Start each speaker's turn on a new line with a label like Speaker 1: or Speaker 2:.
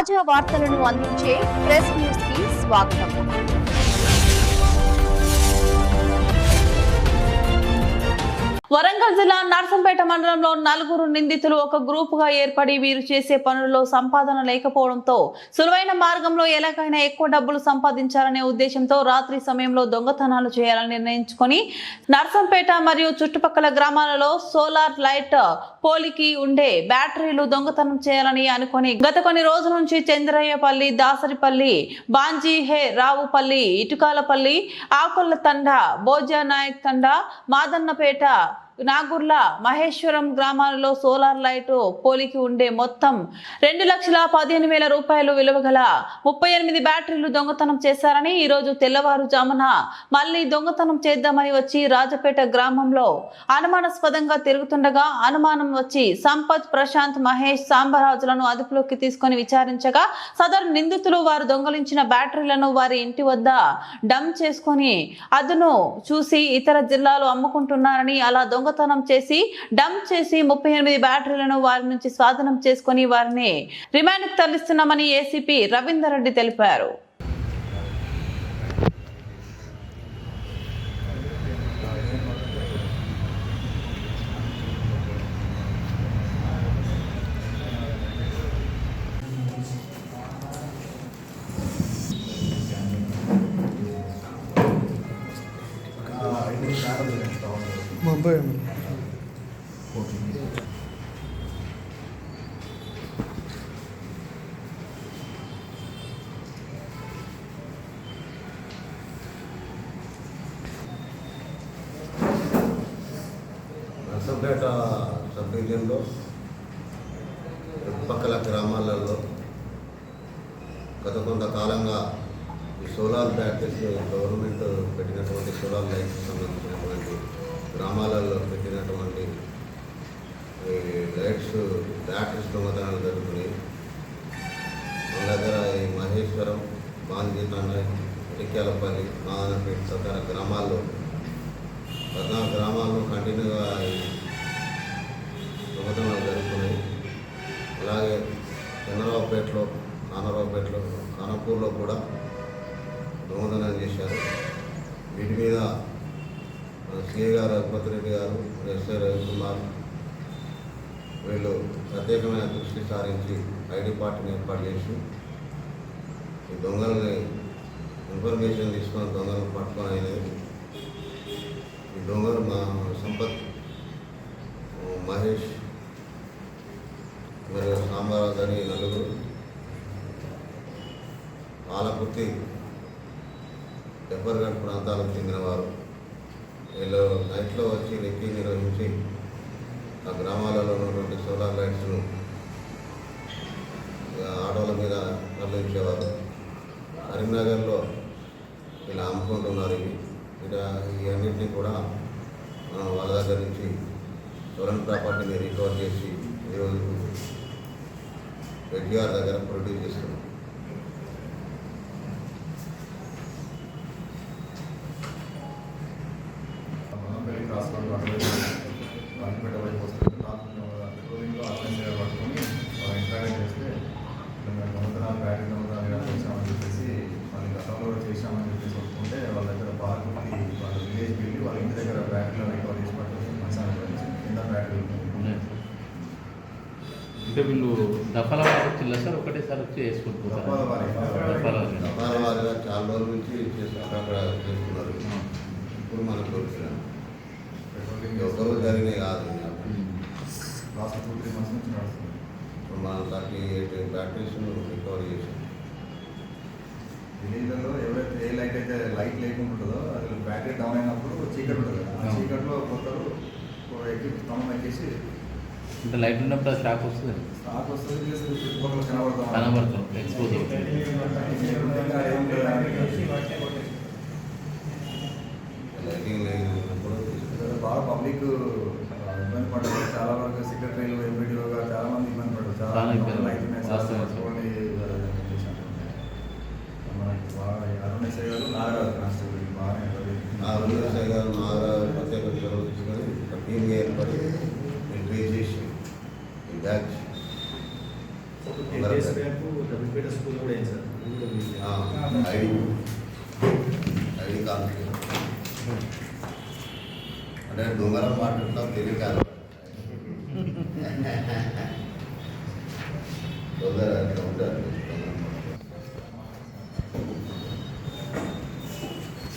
Speaker 1: తాజా వార్తలను అందించే ప్రెస్ న్యూస్కి స్వాగతం.
Speaker 2: వరంగల్ జిల్లా నర్సంపేట మండలంలో నలుగురు నిందితులు ఒక గ్రూప్గా ఏర్పడి వీరు చేసే పనుల్లో సంపాదన లేకపోవడంతో సులువైన మార్గంలో ఎలాగైనా ఎక్కువ డబ్బులు సంపాదించాలనే ఉద్దేశంతో రాత్రి సమయంలో దొంగతనాలు చేయాలని నిర్ణయించుకొని నర్సంపేట మరియు చుట్టుపక్కల గ్రామాలలో సోలార్ లైట్ పోలికి ఉండే బ్యాటరీలు దొంగతనం చేయాలని అనుకొని గత కొన్ని రోజుల నుంచి చంద్రయ్యపల్లి దాసరిపల్లి బాంజీహే రావుపల్లి ఇటుకాలపల్లి ఆకొల్ల తండ భోజనాయక్ తండ మాదన్నపేట నాగుర్ల మహేశ్వరం గ్రామాలలో సోలార్ లైట్ పోలికి ఉండే మొత్తం రెండు లక్షల పదిహేను వేల రూపాయలు విలువ గల ముప్పై ఎనిమిది బ్యాటరీలు దొంగతనం చేశారని ఈ రోజు తెల్లవారుజామున మళ్ళీ దొంగతనం చేద్దామని వచ్చి రాజపేట గ్రామంలో అనుమానాస్పదంగా తిరుగుతుండగా అనుమానం వచ్చి సంపత్ ప్రశాంత్ మహేష్ సాంబరాజులను అదుపులోకి తీసుకొని విచారించగా సదరు నిందితులు వారు దొంగలించిన బ్యాటరీలను వారి ఇంటి వద్ద డంప్ చేసుకొని అదును చూసి ఇతర జిల్లాలు అమ్ముకుంటున్నారని అలా దొంగతనం చేసి డంప్ చేసి ముప్పై ఎనిమిది బ్యాటరీలను వారి నుంచి స్వాధీనం చేసుకుని వారిని రిమాండ్కు తరలిస్తున్నామని ఏసీపీ రవీందర్ రెడ్డి తెలిపారు.
Speaker 3: ముంబై
Speaker 4: నర్సంపేట సబ్ డివిజన్లో చుట్టుపక్కల గ్రామాలలో గత కొంతకాలంగా ఈ సోలార్ బ్యాటరీస్ గవర్నమెంట్ పెట్టినటువంటి సోలార్ లైట్స్ సంబంధించినటువంటి గ్రామాలలో పెట్టినటువంటి ఈ లైట్స్ బ్యాటరీస్ దొంగతనాలు జరుగుతున్నాయి. మన దగ్గర ఈ మహేశ్వరం బాంజీతండ ఇటిక్యాలపల్లి మాదనపేట తదితర గ్రామాల్లో పద్నాలుగు గ్రామాల్లో కంటిన్యూగా ఈ దొంగతనాలు జరుగుతున్నాయి. అలాగే చంద్రరావుపేటలో నానరావుపేటలో కానపూర్లో కూడా దొంగతనం చేశారు. వీటి మీద మన సిఏ గారు రఘుపతి రెడ్డి గారు ఎస్ఐ రవికుమార్ వీళ్ళు ప్రత్యేకమైన దృష్టి సారించి ఐడి పార్టీని ఏర్పాటు చేసి ఈ దొంగలని ఇన్ఫర్మేషన్ తీసుకొని దొంగలను పట్టుకొని అనేది ఈ దొంగలు మా సంపత్ మహేష్ మరియు సాంబారాజు అని నలుగురు పాలకుర్తి డెబ్బర్గఢ్ ప్రాంతాలకు చెందినవారు వీళ్ళు నైట్లో వచ్చి రెక్కి నిర్వహించి ఆ గ్రామాలలో ఉన్నటువంటి సోలార్ లైట్స్ను ఆటోల మీద తరలించేవారు. కరీంనగర్లో ఇలా అమ్ముకుంటున్నారు ఇవి. ఇలా ఇవన్నింటినీ కూడా మనం వాళ్ళ దగ్గర నుంచి స్టోలన్ ప్రాపర్టీని రికవర్ చేసి ఈరోజు ఎన్టీఆర్ దగ్గర ప్రొడ్యూస్ చేస్తున్నాం.
Speaker 5: రికవర్ చేసి మసాలా గురించి కింద.
Speaker 6: ఇంకా వీళ్ళు దఫాల వారి వచ్చిల్లా సార్ ఒకటేసారి వచ్చి వేసుకుంటున్నారు.
Speaker 5: దఫాల
Speaker 4: వారిగా చాలా రోజుల నుంచి చేస్తున్నారు అక్కడ చేస్తున్నారు. ఇప్పుడు మనకు ఒకరోజు జరిగినాయి కాదు.
Speaker 6: Um.
Speaker 5: Last two three months నుంచి నడుస్తుంది.
Speaker 4: ఇప్పుడు మనం ఎయిట్ బ్యాటరీస్ను రికవర్ చేసాం
Speaker 5: విలేజ్లలో ఎవరైతే ఏ లైట్ అయితే లైట్ లేకుండా ఉంటుందో అది బ్యాటరీ డౌన్ అయినప్పుడు చీకటి ఉంటుంది. ఆ. చీకట్లో పోతారు ఎక్కి స్తంభం ఎక్కేసి
Speaker 6: అంటే లైట్ ఉన్నప్పుడు షాక్ వస్తుంది.
Speaker 5: స్టాక్ వస్తుంది కనబడతాం
Speaker 6: కనబడుతుంది ఎక్స్పోజ్
Speaker 5: బాగా పబ్లిక్ ఇబ్బంది పడ్డారు. చాలా వరకు సెక్రటరీలు ఎంపీడీలు చాలా మంది ఇబ్బంది పడ్డారు.
Speaker 6: చాలా ఇబ్బంది
Speaker 5: లైట్ ఉన్నాయి సార్,
Speaker 6: వాస్తవం.
Speaker 5: పట్టుకోండి, చేశారు. మనకి బాగా అరుణేశ్వరి గారు నాగరాజు కానిస్టేబుల్ బాగా
Speaker 4: ఆ ఉల్లాసయ్య గారు నాగరాజు ప్రత్యేక చొరవ తీసుకొని ఒక టీం ఏర్పడి ఎంట్రీ చేసి ఈ బ్యాచ్ అందరం
Speaker 1: మంచిపేట స్కూల్ కూడా అయింది సార్
Speaker 4: ఆ, ఐడి ఐడి కాన్ఫ్లిక్ట్ అంటే దొంగలం మాట్లాడుతున్నాం తెలియక